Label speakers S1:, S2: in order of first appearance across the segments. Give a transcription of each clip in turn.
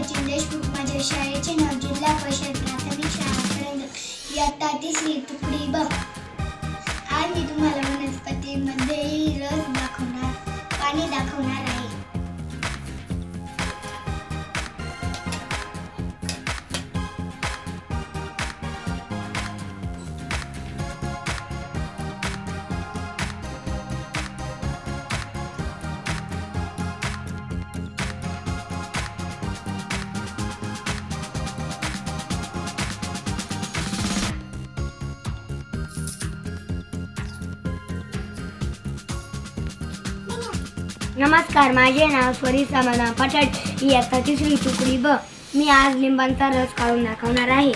S1: सचिन देशमुख माझ्या शाळेचे नाव जिल्हा परिषद प्राथमिक शाळा करंज इयत्ता तिसरी तुकडी ब. आज मी तुम्हाला
S2: नमस्कार माझे नाव स्वरी समाना पटट इयत्ता तिसरी तुकडी ब. मी आज लिंबांचा रस काढून दाखवणार आहे.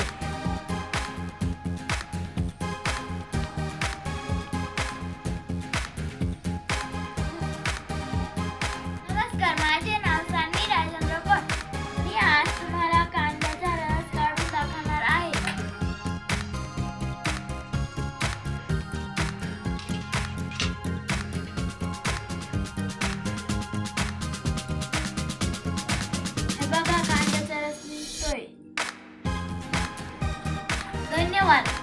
S3: धन्यवाद